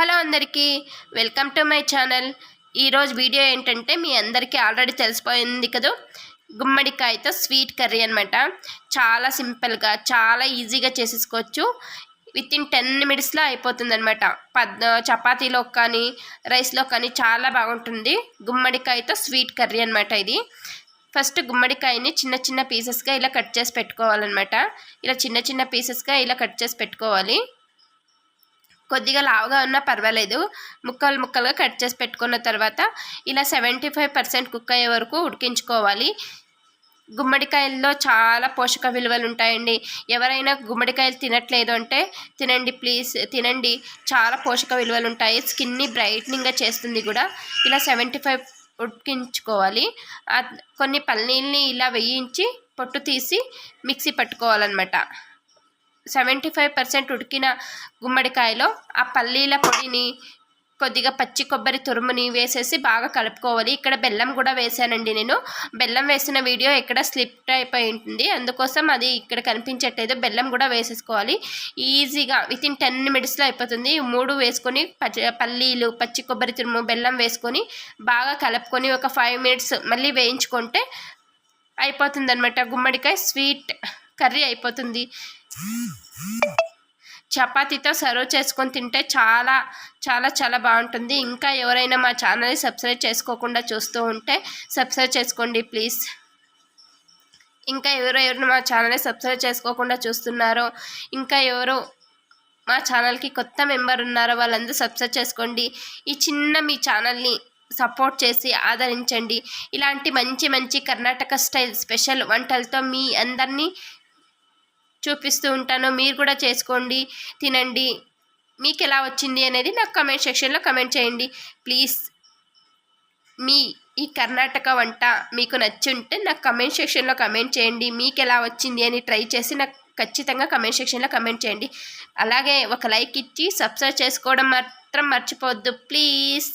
Hello అందరికీ welcome to my channel. ఈరోజు video ఏంటంటే మీ అందరికీ ఆల్రెడీ తెలిసిపోయింది కదా? గుమ్మడికాయతో స్వీట్ కర్రీ అనమాట చాలా సింపుల్గా చాలా ఈజీగా చేసేసుకోవచ్చు. విత్ ఇన్ టెన్ మినిట్స్లో అయిపోతుంది అనమాట పద్ చపాతీలో కానీ రైస్లో కానీ చాలా బాగుంటుంది. గుమ్మడికాయతో స్వీట్ కర్రీ అనమాట ఇది. ఫస్ట్ గుమ్మడికాయని చిన్న చిన్న పీసెస్గా ఇలా కట్ చేసి పెట్టుకోవాలన్నమాట. ఇలా చిన్న చిన్న పీసెస్గా ఇలా కట్ చేసి పెట్టుకోవాలి. కొద్దిగా లావుగా ఉన్నా పర్వాలేదు. ముక్కలు ముక్కలుగా కట్ చేసి పెట్టుకున్న తర్వాత ఇలా సెవెంటీ ఫైవ్ పర్సెంట్ కుక్ అయ్యే వరకు ఉడికించుకోవాలి. గుమ్మడికాయల్లో చాలా పోషక విలువలు ఉంటాయండి. ఎవరైనా గుమ్మడికాయలు తినట్లేదు అంటే తినండి ప్లీజ్ తినండి. చాలా పోషక విలువలు ఉంటాయి. స్కిన్ని బ్రైట్నింగ్గా చేస్తుంది కూడా. ఇలా సెవెంటీ ఫైవ్ ఉడికించుకోవాలి. కొన్ని పల్లీల్ని ఇలా వేయించి పొట్టు తీసి మిక్సీ పట్టుకోవాలన్నమాట. సెవెంటీ ఫైవ్ పర్సెంట్ ఉడికిన గుమ్మడికాయలో ఆ పల్లీల పొడిని కొద్దిగా పచ్చి కొబ్బరి తురుముని వేసేసి బాగా కలుపుకోవాలి. ఇక్కడ బెల్లం కూడా వేసానండి నేను. బెల్లం వేసిన వీడియో ఇక్కడ స్లిప్ అయిపోయి ఉంటుంది. అందుకోసం అది ఇక్కడ కనిపించట్లేదు. బెల్లం కూడా వేసేసుకోవాలి. ఈజీగా విత్ ఇన్ టెన్ మినిట్స్లో అయిపోతుంది. మూడు వేసుకొని పల్లీలు పచ్చి కొబ్బరి తురుము బెల్లం వేసుకొని బాగా కలుపుకొని ఒక ఫైవ్ మినిట్స్ మళ్ళీ వేయించుకుంటే అయిపోతుంది అనమాట గుమ్మడికాయ స్వీట్ కర్రీ అయిపోతుంది. చపాతీతో సర్వ్ చేసుకొని తింటే చాలా చాలా చాలా బాగుంటుంది. ఇంకా ఎవరైనా మా ఛానల్ని సబ్స్క్రైబ్ చేసుకోకుండా చూస్తూ ఉంటే సబ్స్క్రైబ్ చేసుకోండి ప్లీజ్. ఇంకా ఎవరు ఎవరు మా ఛానల్ని సబ్స్క్రైబ్ చేసుకోకుండా చూస్తున్నారో ఇంకా ఎవరు మా ఛానల్కి కొత్త మెంబర్ ఉన్నారో వాళ్ళందరూ సబ్స్క్రైబ్ చేసుకోండి. ఈ చిన్న మీ ఛానల్ని సపోర్ట్ చేసి ఆదరించండి. ఇలాంటి మంచి మంచి కర్ణాటక స్టైల్ స్పెషల్ వంటలతో మీ అందరినీ చూపిస్తూ ఉంటాను మీరు కూడా చేసుకోండి తినండి. మీకు ఎలా వచ్చింది అనేది నాకు కమెంట్ సెక్షన్లో కమెంట్ చేయండి. ప్లీజ్ మీ ఈ కర్ణాటక వంట మీకు నచ్చి ఉంటే నాకు కమెంట్ సెక్షన్లో కమెంట్ చేయండి. మీకు ఎలా వచ్చింది అని ట్రై చేసి నాకు ఖచ్చితంగా కమెంట్ సెక్షన్లో కమెంట్ చేయండి. అలాగే ఒక లైక్ ఇచ్చి సబ్స్క్రైబ్ చేసుకోవడం మాత్రం మర్చిపోవద్దు. ప్లీజ్